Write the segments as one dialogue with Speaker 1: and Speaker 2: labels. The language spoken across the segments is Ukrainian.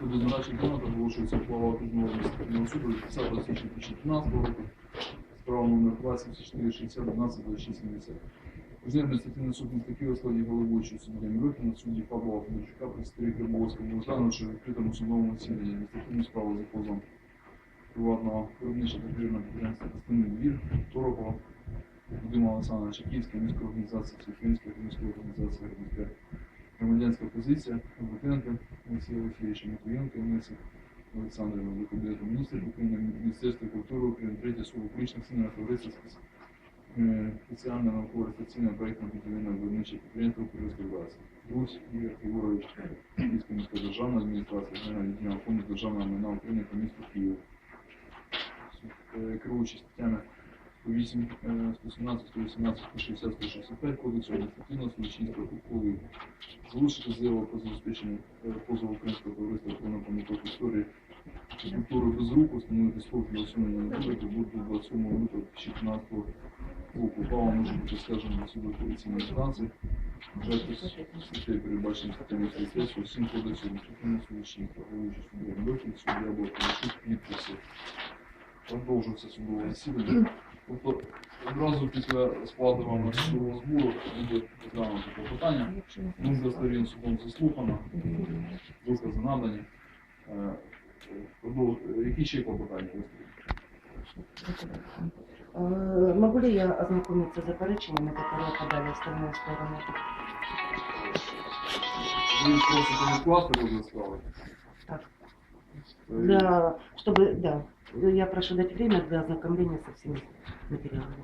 Speaker 1: Суду нарадчих донат оголошується ухвала окружного адміністративного суду від 10 січня 2015 року. Справа номер 2460 12 2670. Окружний адміністративний суд міста Києва складі головуючого суддя Мирохіна, судді Павла Федорчука, представник Рибовського розглянувши в відкритому судовому засіданні адміністративну справу за позовом приватного виробничого підприємного підприємства «Костяний двір» Торопова Вадима Олександровича Київська міська організація, Всеукраїнська міська організація громадська громадянська позиція Бутенка Олексія Олексійовича Матвієнка, Інесів Олександра Великобєту, міністр України, Міністерства культури України, третє слово публічних сім'я товариства е, спеціального координаційного проєктного підвільного виробничого підприємства Курильської власті. Русь Ігор Ігорович, Київська міська державна адміністрація, Генеральний відділення фонду державного майна України по місту Києва. Е, керуючись Тетяна 118, 118, 160, 165 кодексу адміністративного судочинства ухвалив залишити заяву про забезпечення е, позову Українського товариства економіко історії культури без рук, встановити срок для усунення недоліків до 27 лютого 2015 року. Право може бути скаржено на суду апеляційної інстанції. Жаль, статей передбачених статтями слідства всім кодексу адміністративного судочинства. Головуючий суддя Льохін, суддя Бортовичук, підписи. Продовжується судове засідання. Тобто одразу після сплати вам судового збору буде розглянуто клопотання. Думка сторін судом заслухана, докази надані. Е, продов- Які ще клопотання?
Speaker 2: Э, Могу ли я ознакомиться с заперечениями, которые подали остальные стороны?
Speaker 1: Ви просите відкласти розгляд справи?
Speaker 2: Так.
Speaker 1: Е,
Speaker 2: Для, чтобы, да, я прошу дать время для ознакомления со всеми материалами.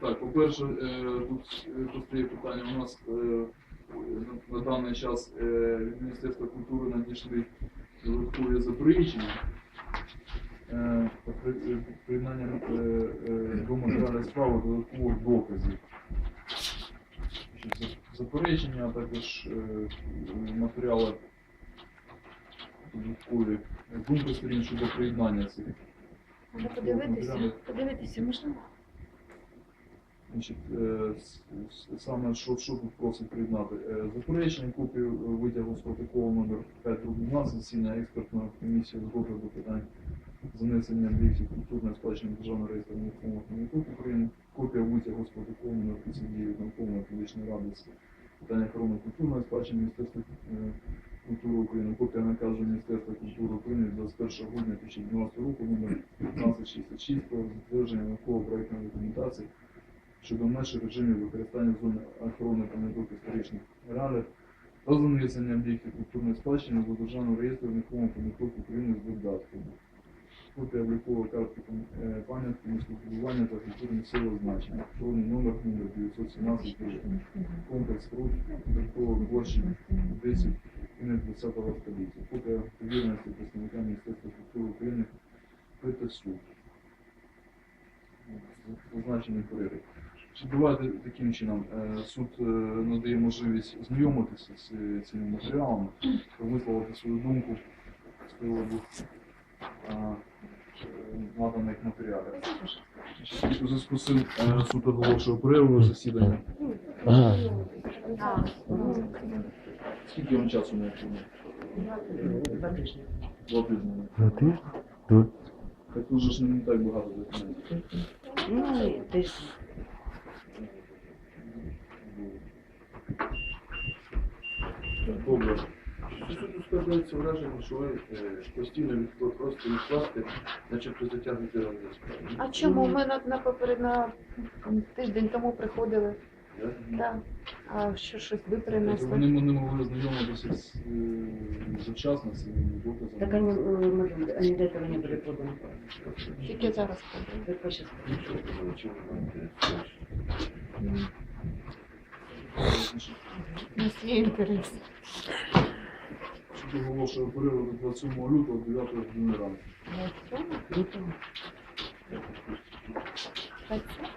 Speaker 1: Так, по-перше, е, тут е, постає питання. У нас е, на- даний час е, від Міністерства культури надійшли додаткові. Е, е, Приєднання е, е, до матеріалів справи додаткових доказів. Заперечення, а також е, матеріали додаткові. Думка сторін щодо приєднання цих
Speaker 3: Можна подивитися, подивитися можна?
Speaker 1: Значить, е, саме що, що тут просить приєднати? Е, Заперечення копію е, витягу з протоколу номер 5 12 засідання експертної комісії з розгляду питань занесення об'єктів культурної спадщини Державного реєстру нерухомих пам'яток України, копія витягу з протоколу номер 39 наукової публічної ради з питань охорони культурної спадщини Міністерства культури України, копія наказу Міністерства культури України від 21 грудня 2012 року номер 1566 про затвердження науково-проєктної документації щодо меж режимів використання зони охорони пам'яток історичних реалів та занесення об'єктів культурної спадщини до Державного реєстру нерухомих пам'яток України з додатками. Копія облікової картки е, пам'ятки містобудування та культурних місцевого значення. Чорний номер номер 917 комплекс рук додаткової площі 10 кінець 20 століття. Копія довіреності представника Міністерства культури України ПТСУ. Зазначений перелік. Чи давайте таким чином е, суд е, надає можливість знайомитися з е, цими матеріалами, висловити свою думку з приводу наданих матеріалів. У зв'язку з цим суд оголошує перерву засідання. Скільки вам часу необхідно?
Speaker 2: Два тижні.
Speaker 1: Два тижні.
Speaker 4: Ну ти? Тут.
Speaker 1: Так тут ж не так багато документів.
Speaker 2: Ну, и тиждень.
Speaker 1: Так, Добре.
Speaker 5: Суду складається враження, що ви е, постійно від просто відкласти, начебто затягнути справи.
Speaker 3: а чому ми на, на поперед на тиждень тому приходили?
Speaker 5: Да?
Speaker 3: Так. А що щось ви
Speaker 1: Тобто
Speaker 3: принесли?
Speaker 1: Вони не могли знайомитися з, е, завчасно з цими доказами.
Speaker 2: Так они, э, мы- они до этого не были поданы.
Speaker 3: Тільки зараз ходили.
Speaker 2: Только сейчас.
Speaker 5: Нічого не маєте.
Speaker 1: Значить,
Speaker 3: У нас є інтерес.
Speaker 1: Суд оголошує перерву до 27 лютого 9 години ранку.
Speaker 2: Лютого.
Speaker 5: На суддя.
Speaker 1: судового засідання.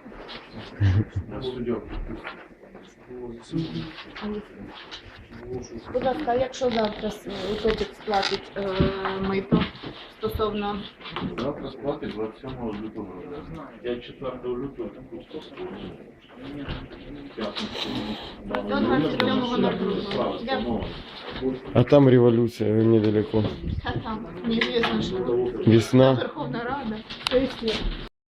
Speaker 1: Оголошую
Speaker 3: Будь ласка, а якщо завтра с- утопік сплатить е, мито стосовно
Speaker 5: Завтра сплати 27 лютого. Я 4 лютого таку
Speaker 3: До 27.02. Дякую.
Speaker 4: А там революция недалеко.
Speaker 3: Та там неізвісно, що
Speaker 4: Весна.
Speaker 3: Верховна Рада, сесія.